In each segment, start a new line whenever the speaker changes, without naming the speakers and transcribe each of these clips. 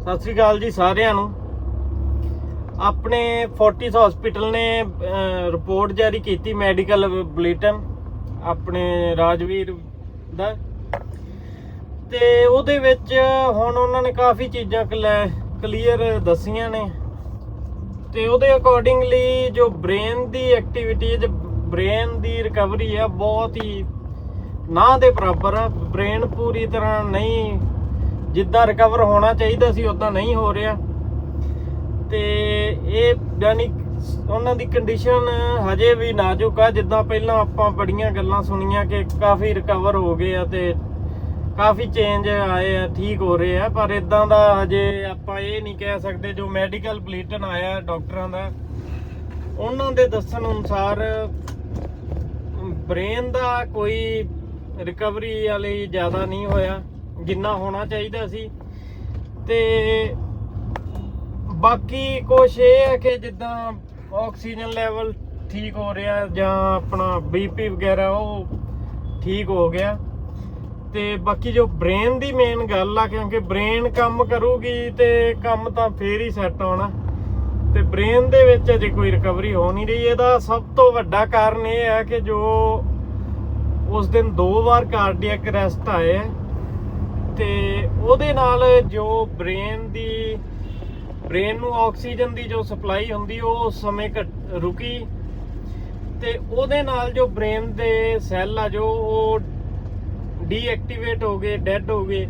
ਸਤਿ ਸ੍ਰੀ ਅਕਾਲ ਜੀ ਸਾਰਿਆਂ ਨੂੰ। ਆਪਣੇ ਫੋਰਟਿਸ ਹਸਪੀਟਲ ਨੇ ਰਿਪੋਰਟ ਜਾਰੀ ਕੀਤੀ ਮੈਡੀਕਲ ਬੁਲੇਟਿਨ ਆਪਣੇ ਰਾਜਵੀਰ ਦਾ। ਤੇ ਉਹਦੇ ਵਿੱਚ ਹੁਣ ਉਹਨਾਂ ਨੇ ਕਾਫੀ ਚੀਜ਼ਾਂ ਕਲੀਅਰ ਦੱਸੀਆਂ ਨੇ। ਤੇ ਉਹਦੇ ਅਕੋਰਡਿੰਗਲੀ ਜੋ ਬ੍ਰੇਨ ਦੀ ਐਕਟੀਵਿਟੀ ਹੈ ਬ੍ਰੇਨ ਦੀ ਰਿਕਵਰੀ ਆ ਬਹੁਤ ਹੀ ਨਾ ਦੇ ਬਰਾਬਰ ਆ। ਬ੍ਰੇਨ ਪੂਰੀ ਤਰ੍ਹਾਂ ਨਹੀਂ ਜਿੱਦਾਂ ਰਿਕਵਰ ਹੋਣਾ ਚਾਹੀਦਾ ਸੀ ਉਦਾਂ ਨਹੀਂ ਹੋ ਰਿਹਾ। ਤੇ ਇਹ ਯਾਨੀ ਉਹਨਾਂ ਦੀ ਕੰਡੀਸ਼ਨ ਹਜੇ ਵੀ ਨਾਜ਼ੁਕ ਆ, ਜਿੱਦਾਂ ਪਹਿਲਾਂ ਆਪਾਂ ਬੜੀਆਂ ਗੱਲਾਂ ਸੁਣੀਆਂ ਕਿ ਕਾਫੀ ਰਿਕਵਰ ਹੋ ਗਏ ਆ ਤੇ ਕਾਫੀ ਚੇਂਜ ਆਏ ਆ, ਠੀਕ ਹੋ ਰਹੇ ਆ, ਪਰ ਇਦਾਂ ਦਾ ਹਜੇ ਆਪਾਂ ਇਹ ਨਹੀਂ ਕਹਿ ਸਕਦੇ ਜੋ ਮੈਡੀਕਲ ਬੁਲੇਟਿਨ ਆਇਆ ਡਾਕਟਰਾਂ ਦਾ। ਉਹਨਾਂ ਦੇ ਦੱਸਣ ਅਨੁਸਾਰ ਬ੍ਰੇਨ ਦਾ ਕੋਈ ਰਿਕਵਰੀ ਵਾਲੀ ਜ਼ਿਆਦਾ ਨਹੀਂ ਹੋਇਆ। ਜਿੰਨਾ ਹੋਣਾ ਚਾਹੀਦਾ ਸੀ। ਤੇ ਬਾਕੀ ਕੁਛ ਇਹ ਹੈ ਕਿ ਜਿੱਦਾਂ ਆਕਸੀਜਨ ਲੈਵਲ ਠੀਕ ਹੋ ਰਿਹਾ ਜਾਂ ਆਪਣਾ ਬੀਪੀ ਵਗੈਰਾ ਉਹ ਠੀਕ ਹੋ ਗਿਆ। ਤੇ ਬਾਕੀ ਜੋ ਬ੍ਰੇਨ ਦੀ ਮੇਨ ਗੱਲ ਆ, ਕਿਉਂਕਿ ਬ੍ਰੇਨ ਕੰਮ ਕਰੂਗੀ ਤੇ ਕੰਮ ਤਾਂ ਫੇਰ ਹੀ ਸੈੱਟ ਹੋਣਾ। ਤੇ ਬ੍ਰੇਨ ਦੇ ਵਿੱਚ ਅਜੇ ਕੋਈ ਰਿਕਵਰੀ ਹੋ ਨਹੀਂ ਰਹੀ। ਇਹਦਾ ਸਭ ਤੋਂ ਵੱਡਾ ਕਾਰਨ ਇਹ ਹੈ ਕਿ ਜੋ ਉਸ ਦਿਨ ਦੋ ਵਾਰ ਕਾਰਡੀਅਕ ਅਰੈਸਟ ਆਏ ਹੈ ਤੇ ਉਹਦੇ ਨਾਲ ਜੋ ਬ੍ਰੇਨ ਦੀ ਬ੍ਰੇਨ ਨੂੰ ਆਕਸੀਜਨ ਦੀ ਜੋ ਸਪਲਾਈ ਹੁੰਦੀ, ਉਹ ਸਮੇਂ ਘਟ- ਰੁਕੀ। ਤੇ ਉਹਦੇ ਨਾਲ ਜੋ ਬ੍ਰੇਨ ਦੇ ਸੈੱਲ ਆ, ਜੋ ਉਹ ਡੀਐਕਟੀਵੇਟ ਹੋ ਗਏ ਡੈੱਡ ਹੋ ਗਏ,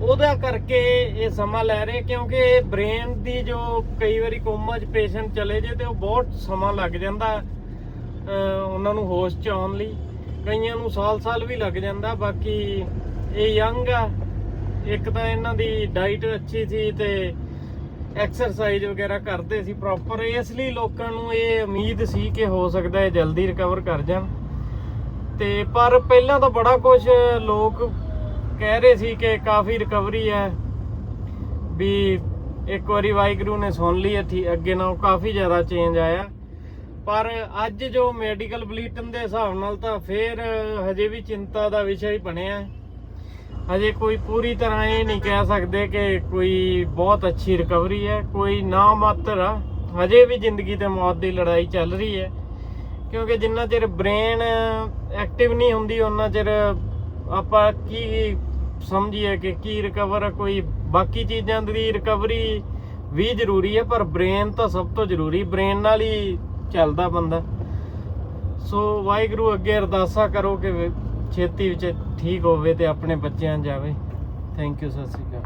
ਉਹਦਾ ਕਰਕੇ ਇਹ ਸਮਾਂ ਲੈ ਰਹੇ, ਕਿਉਂਕਿ ਬ੍ਰੇਨ ਦੀ ਜੋ ਕਈ ਵਾਰੀ ਕੋਮਾ 'ਚ ਪੇਸ਼ੈਂਟ ਚਲੇ ਜੇ, ਤੇ ਉਹ ਬਹੁਤ ਸਮਾਂ ਲੱਗ ਜਾਂਦਾ ਉਹਨਾਂ ਨੂੰ ਹੋਸ਼ 'ਚ ਆਉਣ ਲਈ। ਕਈਆਂ ਨੂੰ ਸਾਲ-ਸਾਲ ਵੀ ਲੱਗ ਜਾਂਦਾ, ਬਾਕੀ ਇਹ ਯੰਗ ਆ। ਇੱਕ ਤਾਂ ਇਹਨਾਂ ਦੀ ਡਾਈਟ ਅੱਛੀ ਸੀ ਤੇ ਐਕਸਰਸਾਈਜ਼ ਵਗੈਰਾ ਕਰਦੇ ਸੀ ਪ੍ਰੋਪਰ ਇਸ ਲਈ ਲੋਕਾਂ ਨੂੰ ਇਹ ਉਮੀਦ ਸੀ ਕਿ ਹੋ ਸਕਦਾ ਹੈ ਜਲਦੀ ਰਿਕਵਰ ਕਰ ਜਾਣ। ਤੇ ਪਰ ਪਹਿਲਾਂ ਤਾਂ ਬੜਾ ਕੁਝ ਲੋਕ ਕਹਿ ਰਹੇ ਸੀ ਕਿ ਕਾਫੀ ਰਿਕਵਰੀ ਹੈ। ਵੀ ਇੱਕ ਵਾਰੀ ਵਾਹਿਗੁਰੂ ਨੇ ਸੁਣ ਲਈ ਇੱਥੇ ਅੱਗੇ ਨਾਲੋਂ ਕਾਫੀ ਜ਼ਿਆਦਾ ਚੇਂਜ ਆਇਆ। ਪਰ ਅੱਜ ਜੋ ਮੈਡੀਕਲ ਬੁਲੇਟਿਨ ਦੇ ਹਿਸਾਬ ਨਾਲ ਤਾਂ ਫੇਰ ਹਜੇ ਵੀ ਚਿੰਤਾ ਦਾ ਵਿਸ਼ਾ ਹੀ ਬਣਿਆ। ਹੈ ਹਜੇ ਕੋਈ ਪੂਰੀ ਤਰ੍ਹਾਂ ਇਹ ਨਹੀਂ ਕਹਿ ਸਕਦੇ ਕਿ ਕੋਈ ਬਹੁਤ ਅੱਛੀ ਰਿਕਵਰੀ ਹੈ, ਕੋਈ ਨਾ ਮਾਤਰ ਆ। ਹਜੇ ਵੀ ਜ਼ਿੰਦਗੀ ਤੇ ਮੌਤ ਦੀ ਲੜਾਈ ਚੱਲ ਰਹੀ ਹੈ। ਕਿਉਂਕਿ ਜਿੰਨਾ ਚਿਰ ਬ੍ਰੇਨ ਐਕਟਿਵ ਨਹੀਂ ਹੁੰਦੀ ਉਹਨਾਂ ਚਿਰ ਆਪਾਂ ਕੀ ਸਮਝੀਏ ਕਿ ਕੀ ਰਿਕਵਰ ਕੋਈ ਬਾਕੀ ਚੀਜ਼ਾਂ ਦੀ ਰਿਕਵਰੀ ਵੀ ਜ਼ਰੂਰੀ ਹੈ, ਪਰ ਬ੍ਰੇਨ ਤਾਂ ਸਭ ਤੋਂ ਜ਼ਰੂਰੀ ਬ੍ਰੇਨ ਨਾਲ ਹੀ ਚੱਲਦਾ ਬੰਦਾ। ਸੋ ਵਾਹਿਗੁਰੂ ਅੱਗੇ ਅਰਦਾਸਾ ਕਰੋ ਕਿ ਛੇਤੀ ਵਿੱਚ ਠੀਕ ਹੋਵੇ ਤੇ ਆਪਣੇ ਬੱਚਿਆਂ ਜਾਵੇ। ਥੈਂਕ ਯੂ ਸਤਿ ਸ਼੍ਰੀ ਅਕਾਲ।